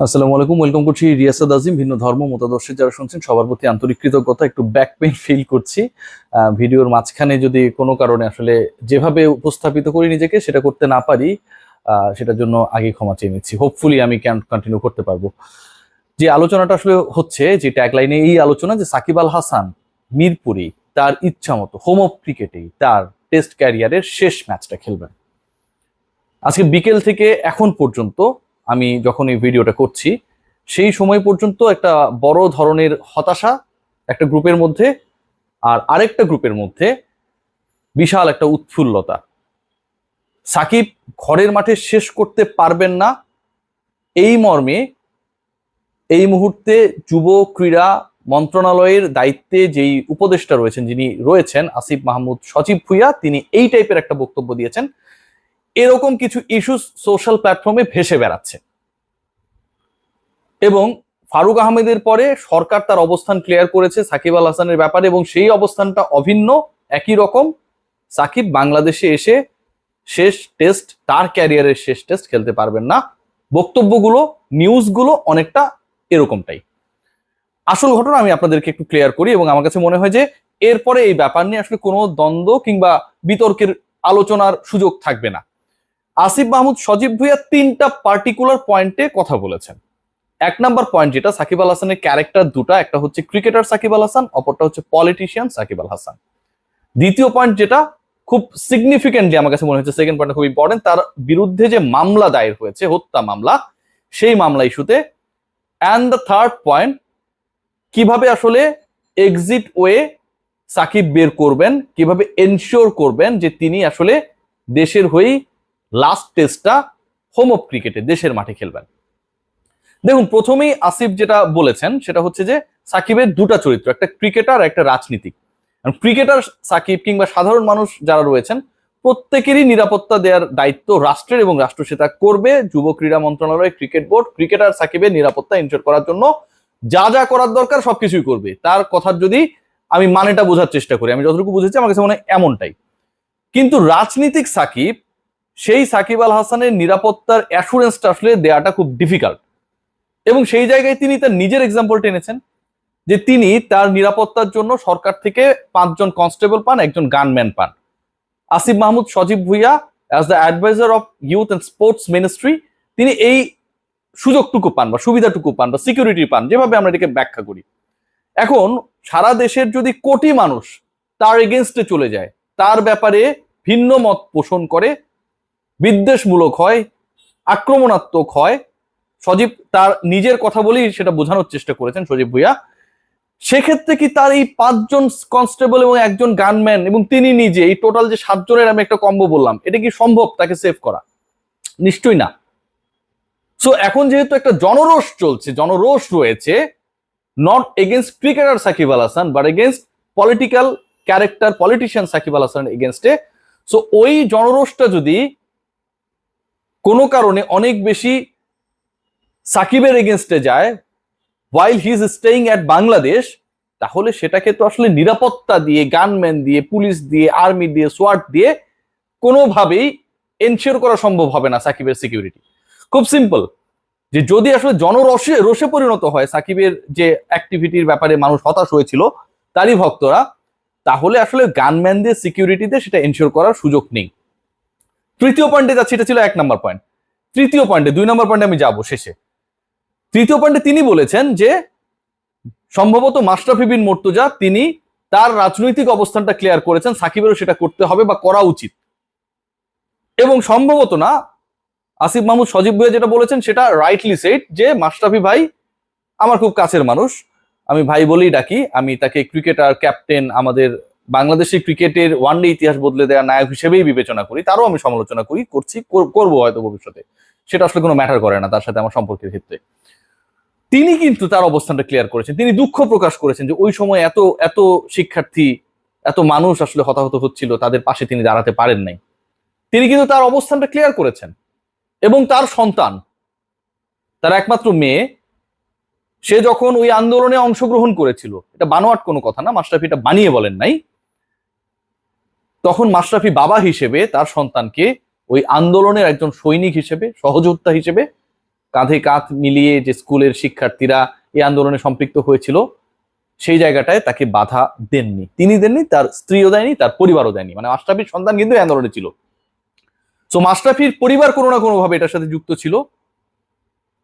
আসসালামু আলাইকুম ওয়েলকাম করছি রিয়াসাদ আজিম, ভিন্ন ধর্ম, মতাদর্শে যারা শুনছেন, সবার প্রতি আন্তরিক কৃতজ্ঞতা, একটু ব্যাক পেইন ফিল করছি। ভিডিওর মাঝখানে যদি কোনো কারণে আসলে যেভাবে উপস্থাপিত করি নিজেকে, সেটা করতে না পারি সেটার জন্য আগে ক্ষমা চেয়ে নিচ্ছি। হোপফুলি আমি কন্টিনিউ করতে পারব। যে আলোচনাটা আসলে হচ্ছে, যে ট্যাগলাইনে এই আলোচনা, যে সাকিব আল হাসান, মিরপুরি তার ইচ্ছা মতো হোম অফ ক্রিকেটেই তার টেস্ট ক্যারিয়ারের শেষ ম্যাচটা খেলবেন। আজকে বিকেল থেকে এখন পর্যন্ত আমি যখন এই ভিডিওটা করছি, সেই সময় পর্যন্ত একটা বড় ধরনের হতাশা একটা গ্রুপের মধ্যে আর আরেকটা গ্রুপের মধ্যে বিশাল একটা উৎফুল্লতা। সাকিব ঘরের মাঠে শেষ করতে পারবেন না। এই মর্মে এই মুহূর্তে যুব ক্রীড়া মন্ত্রণালয়ের দায়িত্বে যেই উপদেষ্টা রয়েছেন, যিনি রয়েছেন আসিফ মাহমুদ সচিব ভুইয়া, তিনি এই টাইপের একটা বক্তব্য দিয়েছেন। এরকম কিছু ইস্যু সোশ্যাল প্ল্যাটফর্মে ভেসে বেড়াচ্ছে। এবং ফারুক আহমেদের পরে সরকার তার অবস্থান ক্লিয়ার করেছে সাকিব আল হাসানের ব্যাপারে এবং সেই অবস্থানটা অভিন্ন, একই রকম। সাকিব বাংলাদেশে এসে শেষ টেস্ট তার ক্যারিয়ারের শেষ টেস্ট খেলতে পারবেন না। বক্তব্যগুলো নিউজগুলো অনেকটা এরকমটাই। আসল ঘটনা আমি আপনাদেরকে একটু ক্লিয়ার করি এবং আমার কাছে মনে হয় যে এরপরে এই ব্যাপার নিয়ে আসলে কোনো দ্বন্দ্ব কিংবা বিতর্কের আলোচনার সুযোগ থাকবে না। আসিফ মাহমুদ, সজীব ভুইয়া তিনটা পার্টিকুলার পয়েন্টে কথা বলেছেন। এক নাম্বার পয়েন্ট যেটা সাকিব আল হাসানের ক্যারেক্টার দুটা, একটা হচ্ছে ক্রিকেটার সাকিব আল হাসান, অপরটা হচ্ছে পলিটিশিয়ান সাকিব আল হাসান। দ্বিতীয় পয়েন্ট যেটা খুব সিগনিফিকেন্টলি আমার কাছে মনে হচ্ছে সেকেন্ড পয়েন্ট খুব ইম্পর্টেন্ট তার বিরুদ্ধে যে মামলা দায়ের হয়েছে, হত্যা মামলা, সেই মামলা ইস্যুতে অ্যান্ড দ্য থার্ড পয়েন্ট কীভাবে আসলে এক্সিট ওয়ে সাকিব বের করবেন, কীভাবে এনশিওর করবেন যে তিনি আসলে দেশের হয়েই লাস্ট টেস্টটা হোম অফ ক্রিকেটে দেশের মাঠে খেলবেন। দেখুন, প্রথমেই আসিফ যেটা বলেছেন, সেটা হচ্ছে যে সাকিবের দুটা চরিত্র, একটা ক্রিকেটার একটা রাজনীতিক। ক্রিকেটার সাকিব কিংবা সাধারণ মানুষ যারা রয়েছেন, প্রত্যেকেরই নিরাপত্তা দেওয়ার দায়িত্ব রাষ্ট্রের এবং রাষ্ট্র সেটা করবে। যুব ক্রীড়া মন্ত্রণালয় ক্রিকেট বোর্ড ক্রিকেটার সাকিবের নিরাপত্তা ইনশোর করার জন্য যা যা করার দরকার সবকিছুই করবে। তার কথার যদি আমি মানেটা বোঝার চেষ্টা করি, আমি যতটুকু বুঝেছি, আমার কাছে মনে হয় এমনটাই। কিন্তু রাজনীতিক সাকিব সেই সাকিব আল হাসানের নিরাপত্তার অ্যাসুরেন্সটা আসলে দেওয়াটা খুব ডিফিকাল্ট এবং সেই জায়গায় তিনি তার নিজের এক্সাম্পল টেনেছেন, যে তিনি তার নিরাপত্তার জন্য সরকার থেকে পাঁচজন কনস্টেবল পান, একজন গানম্যান পান। Asif Mahmud, Sajeeb Bhuiyan as the adviser of youth and sports ministry তিনি এই সুযোগটুকু পান বা সুবিধাটুকু পান বা সিকিউরিটি পান, যেভাবে আমরা এটাকে ব্যাখ্যা করি। এখন সারা দেশের যদি কোটি মানুষ তার এগেনস্টে চলে যায়, তার ব্যাপারে ভিন্ন মত পোষণ করে বিদ্বেষমূলক হয়, আক্রমণাত্মক হয়। সজীব তার নিজের কথা বলেই সেটা বোঝানোর চেষ্টা করেছেন সজীব ভুইয়া। সেক্ষেত্রে কি তার এই পাঁচজন কনস্টেবল এবং একজন গানম্যান এবং তিনি নিজে, এই টোটাল যে সাতজনের আমি একটা কম্বো বললাম, এটা কি সম্ভব তাকে সেভ করা? নিশ্চয়ই না। সো এখন যেহেতু একটা জনরোষ চলছে, জনরোষ রয়েছে not against cricketer Shakib Al Hasan but against political character politician Shakib Al Hasan এগেনস্টে সো ওই জনরোষটা যদি কোনো কারণে অনেক বেশি সাকিবের এগেনস্টে যায় while he is staying at Bangladesh তাহলে সেটাকে তো আসলে নিরাপত্তা দিয়ে গানম্যান দিয়ে পুলিশ দিয়ে আর্মি দিয়ে সোয়াট দিয়ে কোনোভাবেই এনশিওর করা সম্ভব হবে না সাকিবের সিকিউরিটি খুব সিম্পল যে যদি আসলে জনরসে রসে পরিণত হয় সাকিবের যে অ্যাক্টিভিটির ব্যাপারে মানুষ হতাশ হয়েছিল, তারই ভক্তরা, তাহলে আসলে গানম্যানদের সিকিউরিটিতে সেটা এনশিওর করার সুযোগ নেই। তৃতীয় পয়েন্টে যাচ্ছি, এটা ছিল এক নম্বর পয়েন্ট তৃতীয় পয়েন্টে দুই নম্বর পয়েন্টে আমি যাব শেষে। তৃতীয় পয়েন্টে তিনি বলেছেন যে, সম্ভবত মাশরাফি বিন মর্তুজা তিনি তার রাজনৈতিক অবস্থানটা ক্লিয়ার করেছেন, সাকিবেরও সেটা করতে হবে বা করা উচিত। এবং সম্ভবত না, আসিফ মাহমুদ সজীব ভাই যেটা বলেছেন, সেটা রাইটলি সেট যে, মাশরাফি ভাই আমার খুব কাছের মানুষ, আমি ভাই বলেই ডাকি, আমি তাকে ক্রিকেটার ক্যাপ্টেন আমাদের বাংলাদেশি ক্রিকেটের ওয়ানডে ইতিহাস বদলে দেওয়া নায়ক হিসেবেই বিবেচনা করি, তারও আমি সমালোচনা করি, করছি করব হয়তো ভবিষ্যতে। সেটা আসলে কোনো ম্যাটার করে না, তার সাথে আমার সম্পর্কের ক্ষেত্রে। তিনি কিন্তু তার অবস্থানটা ক্লিয়ার করেছেন। তিনি দুঃখ প্রকাশ করেছেন যে ওই সময় এত এত শিক্ষার্থী, এত মানুষ আসলে হতাহত হচ্ছিল, তাদের পাশে তিনি দাঁড়াতে পারেন নাই। তিনি কিন্তু তার অবস্থানটা ক্লিয়ার করেছেন। এবং তার সন্তান, তার একমাত্র মেয়ে, সে যখন ওই আন্দোলনে অংশগ্রহণ করেছিল, এটা বানোয়াট কোনো কথা না মাশরাফি এটা বানিয়ে বলেন নাই তখন মাশরাফি বাবা হিসেবে তার সন্তানকে ওই আন্দোলনের একজন সৈনিক হিসেবে, সহযোদ্ধা হিসেবে কাঁধে কাঁধ মিলিয়ে যে স্কুলের শিক্ষার্থীরা এই আন্দোলনে সম্পৃক্ত হয়েছিল, সেই জায়গাটায় তাকে বাধা দেননি। তিনি দেননি, তার স্ত্রীও দেয়নি, তার পরিবারও দেয়নি। মানে মাস্টাফির সন্তান কিন্তু আন্দোলনে ছিল। তো মাস্টাফির পরিবার কোনো না কোনো ভাবে এটার সাথে যুক্ত ছিল।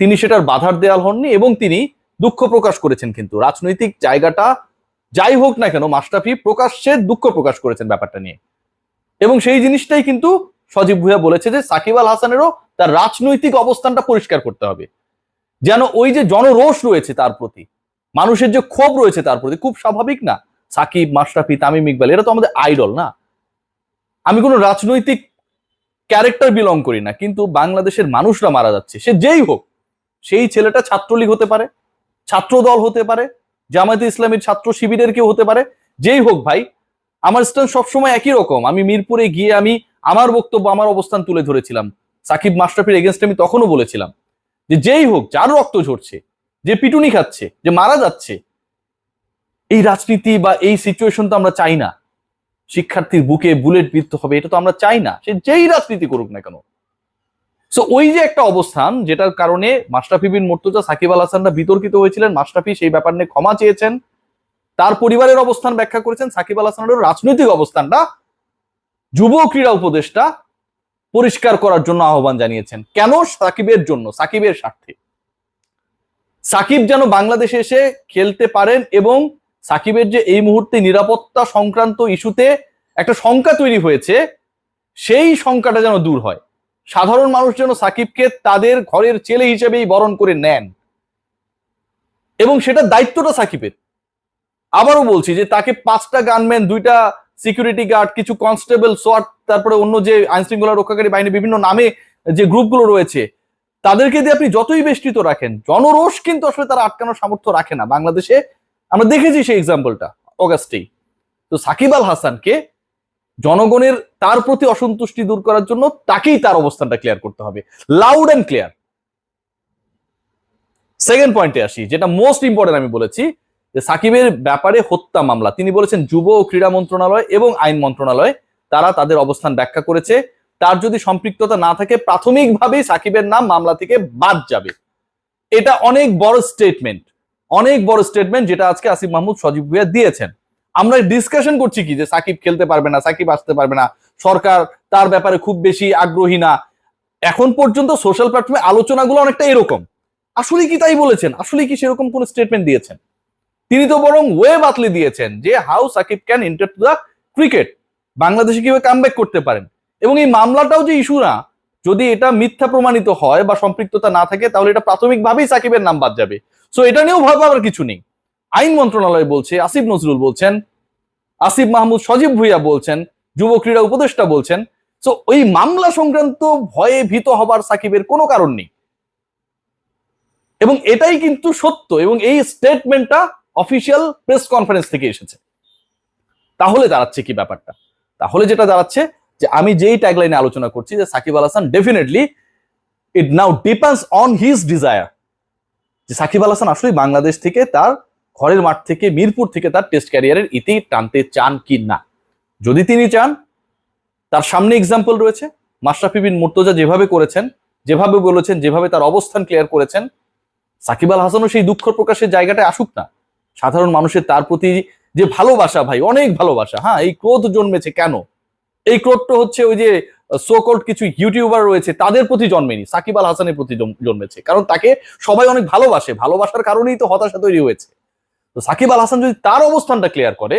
তিনি সেটার বাধার দেয়াল হননি এবং তিনি দুঃখ প্রকাশ করেছেন কিন্তু। রাজনৈতিক জায়গাটা যাই হোক না কেন মাস্টাফি প্রকাশ্যে দুঃখ প্রকাশ করেছেন ব্যাপারটা নিয়ে। এবং সেই জিনিসটাই কিন্তু সজীব ভুয়া বলেছে যে সাকিব আল হাসানেরও তার রাজনৈতিক অবস্থানটা পরিষ্কার করতে হবে। যেন ওই যে জনরোষ রয়েছে তার প্রতি, মানুষের যে ক্ষোভ রয়েছে তার প্রতি, খুব স্বাভাবিক না? সাকিব মাশরাফি তামিম ইকবাল, এরা তো আমাদের আইডল না? আমি কোনো রাজনৈতিক ক্যারেক্টার বিলং করি না, কিন্তু বাংলাদেশের মানুষরা মারা যাচ্ছে। সে যেই হোক, সেই ছেলেটা ছাত্রলীগ হতে পারে, ছাত্রদল হতে পারে জামায়াতে ইসলামের ছাত্র শিবিরের কেউ হতে পারে। যেই হোক ভাই, আমার স্ট্যান্ড সবসময় একই রকম। আমি মিরপুরে গিয়ে আমি আমার বক্তব্য, আমার অবস্থান তুলে ধরেছিলাম। সাকিব মাশরাফির এগেনস্ট আমি তখনও বলেছিলাম যে যেই হোক, যার রক্ত ঝরছে, যে পিটুনি খাচ্ছে, যে মারা যাচ্ছে, এই রাজনীতি বা এই সিচুয়েশন তো আমরা চাই না। শিক্ষার্থীর বুকে বুলেট বিদ্ধ হবে, এটা তো আমরা চাই না। সে যেই রাজনীতি করুক না কেন সো ওই যে একটা অবস্থান, যেটার কারণে মাস্টাফি বিন মুর্তজা, সাকিব আল হাসানরা বিতর্কিত হয়েছিলেন মাস্টাফি সেই ব্যাপার নিয়ে ক্ষমা চেয়েছেন। তার পরিবারের অবস্থান ব্যাখ্যা করেছেন, সাকিব আল হাসানের রাজনৈতিক অবস্থানটা, যুব ক্রীড়া উপদেষ্টা পরিষ্কার করার জন্য আহ্বান জানিয়েছেন। কেন? সাকিবের জন্য, সাকিবের স্বার্থে। সাকিব যেন বাংলাদেশে এসে খেলতে পারেন এবং সাকিবের যে এই মুহূর্তে নিরাপত্তা সংক্রান্ত ইস্যুতে একটা শঙ্কা তৈরি হয়েছে, সেই শঙ্কাটা যেন দূর হয়। সাধারণ মানুষ যেন সাকিবকে তাদের ঘরের ছেলে হিসেবেই বরণ করে নেন। এবং সেটা দায়িত্বটা সাকিবের। আবারও বলছি যে তাকে পাঁচটা গানম্যান দুইটা সিকিউরিটি গার্ড কিছু কনস্টেবল সোয়াট তারপরে অন্য যে আইন শৃঙ্খলা রক্ষাকারী বাহিনী বিভিন্ন নামে যে গ্রুপগুলো রয়েছে, তাদেরকে দিয়ে আপনি যতই বেষ্টিত রাখেন, জনরোষ কিন্তু আসলে তারা আটকানোর সামর্থ্য রাখে না। বাংলাদেশে আমরা দেখেছি সেই এক্সাম্পলটা অগাস্টেই তো সাকিব আল হাসানকে জনগণের তার প্রতি অসন্তুষ্টি দূর করার জন্য তাকেই তার অবস্থানটা ক্লিয়ার করতে হবে। লাউড অ্যান্ড ক্লিয়ার সেকেন্ড পয়েন্টে আসি, যেটা মোস্ট ইম্পর্টেন্ট আমি বলেছি, যে সাকিবের ব্যাপারে হত্যা মামলা। তিনি বলেছেন, যুব ও ক্রীড়া মন্ত্রণালয় এবং আইন মন্ত্রণালয়, তারা তাদের অবস্থান ব্যাখ্যা করেছে। তার যদি সম্পৃক্ততা না থাকে, প্রাথমিকভাবেই সাকিবের নাম মামলা থেকে বাদ যাবে। এটা অনেক বড় স্টেটমেন্ট অনেক বড় স্টেটমেন্ট যেটা আজকে আসিফ মাহমুদ সজীব ভুইয়া দিয়েছেন। আমরা ডিসকাশন করছি কি যে সাকিব খেলতে পারবে না, সাকিব আসতে পারবে না। সরকার তার ব্যাপারে খুব বেশি আগ্রহী না। এখন পর্যন্ত সোশ্যাল প্ল্যাটফর্মে আলোচনাগুলো অনেকটা এরকম। আসলে কি তাই বলেছেন? আসলে কি সেরকম কোন স্টেটমেন্ট দিয়েছেন? তিনি তো বরং ওয়ে বাতলে দিয়েছেন যে how Shakib can enter to the cricket বাংলাদেশে কীভাবে কামব্যাক করতে পারেন? এবং এই মামলাটাও যে ইস্যু না, যদি এটা মিথ্যা প্রমাণিত হয় বা সম্পৃক্ততা না থাকে, তাহলে এটা প্রাথমিকভাবেই সাকিবের নাম বাদ যাবে। সো এটা নিয়েও ভাবার কিছু নেই। আইন মন্ত্রণালয় বলছে, আসিফ নজরুল বলছেন, আসিফ মাহমুদ সজীব ভুইয়া বলছেন, যুব ক্রীড়া উপদেষ্টা বলছেন। সো ওই মামলা সংক্রান্ত ভয়ে ভীত হবার সাকিবের কোনো কারণ নেই। এবং এটাই কিন্তু সত্য এবং এই স্টেটমেন্টটা অফিসিয়াল প্রেস কনফারেন্স থেকে এসেছে। তাহলে দাঁড়াচ্ছে কি ব্যাপারটা? তাহলে যেটা দাঁড়াচ্ছে, যে আমি যেই ট্যাগলাইনে আলোচনা করছি, যে Shakib Al Hasan definitely it now depends on his desire যে সাকিব আল হাসান আসলে বাংলাদেশ থেকে তার ঘরের মাঠ থেকে মিরপুর থেকে তার টেস্ট ক্যারিয়ারের ইতি টানতে চান কি না? যদি তিনি চান, তার সামনে এক্সাম্পল রয়েছে। মাশরাফি বিন মুর্তজা যেভাবে করেছেন, যেভাবে বলেছেন, যেভাবে তার অবস্থান ক্লিয়ার করেছেন, সাকিব আল হাসানও সেই দুঃখ প্রকাশের জায়গাটায় আসুক না। সাধারণ মানুষের তার প্রতি যে ভালোবাসা ভাই, অনেক ভালোবাসা। হ্যাঁ এই ক্রোধ জন্মেছে কেন? এই ক্রোধটা হচ্ছে ওই যে সোকল্ড কিছু ইউটিউবার রয়েছে, তাদের প্রতি জন্মেনি। সাকিব আল হাসানের প্রতি জন্মেছে। কারণ তাকে সবাই অনেক ভালোবাসে। ভালোবাসার কারণেই তো হতাশা তৈরি হয়েছে। তো সাকিব আল হাসান যদি তার অবস্থানটা ক্লিয়ার করে,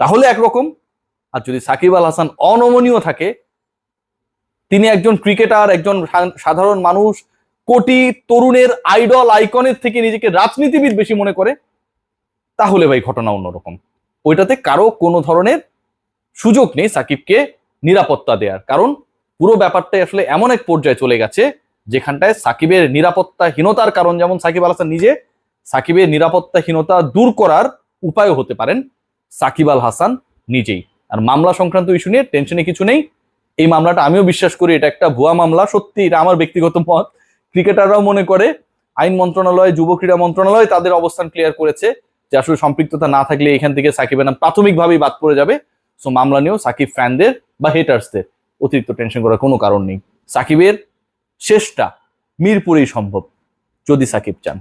তাহলে একরকম। আর যদি সাকিব আল হাসান অনমনীয় থাকে, তিনি একজন ক্রিকেটার একজন সাধারণ মানুষ, কোটি তরুণের আইডল আইকনের থেকে নিজেকে রাজনীতিবিদ বেশি মনে করে, তাহলে ভাই ঘটনা অন্যরকম। ওইটাতে কারও কোনো ধরনের সুযোগ নেই সাকিবকে নিরাপত্তা দেওয়ার কারণ পুরো ব্যাপারটাই আসলে এমন এক পর্যায়ে চলে গেছে, যেখানটায় সাকিবের নিরাপত্তাহীনতার কারণ যেমন সাকিব আল হাসান নিজে সাকিবের নিরাপত্তাহীনতা দূর করার উপায় হতে পারেন সাকিব আল হাসান নিজেই। আর মামলা সংক্রান্ত ইস্যু নিয়ে টেনশনে কিছু নেই। এই মামলাটা আমিও বিশ্বাস করি, এটা একটা ভুয়া মামলা। সত্যি, এটা আমার ব্যক্তিগত মত। ক্রিকেটাররাও মনে করে, আইন মন্ত্রণালয়, যুব ক্রীড়া মন্ত্রণালয় তাদের অবস্থান ক্লিয়ার করেছে যে আসলে সম্পৃক্ততা না থাকলে এখান থেকে সাকিবের নাম প্রাথমিকভাবেই বাদ পড়ে যাবে। সো মামলা নিয়েও সাকিব ফ্যানদের বা হেটার্সদের অতিরিক্ত টেনশন করার কোনো কারণ নেই। সাকিবের শেষটা মিরপুরেই সম্ভব, যদি সাকিব চান।